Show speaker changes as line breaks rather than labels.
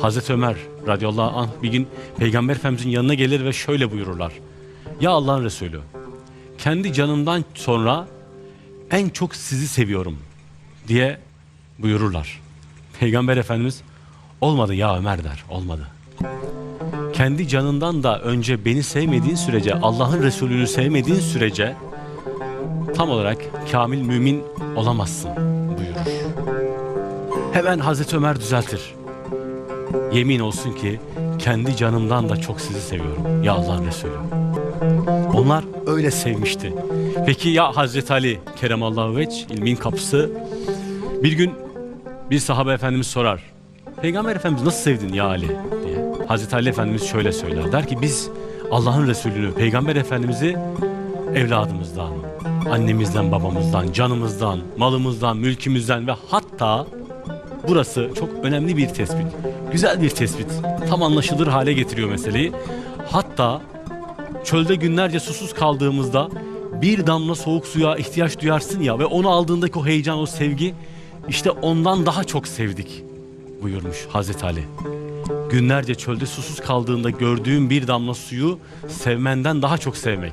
Hazreti Ömer radıyallahu anh bir gün Peygamber Efendimizin yanına gelir ve şöyle buyururlar. Ya Allah'ın Resulü kendi canımdan sonra en çok sizi seviyorum diye buyururlar. Peygamber Efendimiz olmadı ya Ömer der olmadı. Kendi canından da önce beni sevmediğin sürece Allah'ın Resulü'nü sevmediğin sürece tam olarak kamil mümin olamazsın buyurur. Hemen Hazreti Ömer düzeltir. Yemin olsun ki kendi canımdan da çok sizi seviyorum ya Allah'ın Resulü. Onlar öyle sevmişti. Peki ya Hazreti Ali Keremallahu veç ilmin kapısı bir gün bir sahabe efendimiz sorar. Peygamber Efendimiz nasıl sevdin ya Ali diye. Hazreti Ali Efendimiz şöyle söyler. Der ki biz Allah'ın Resulü'nü, Peygamber Efendimiz'i evladımızdan, annemizden, babamızdan, canımızdan, malımızdan, mülkümüzden ve hatta burası çok önemli bir tespit. Güzel bir tespit. Tam anlaşılır hale getiriyor meseleyi. Hatta çölde günlerce susuz kaldığımızda bir damla soğuk suya ihtiyaç duyarsın ya ve onu aldığındaki o heyecan, o sevgi işte ondan daha çok sevdik buyurmuş Hazreti Ali. Günlerce çölde susuz kaldığında gördüğün bir damla suyu sevmenden daha çok sevmek.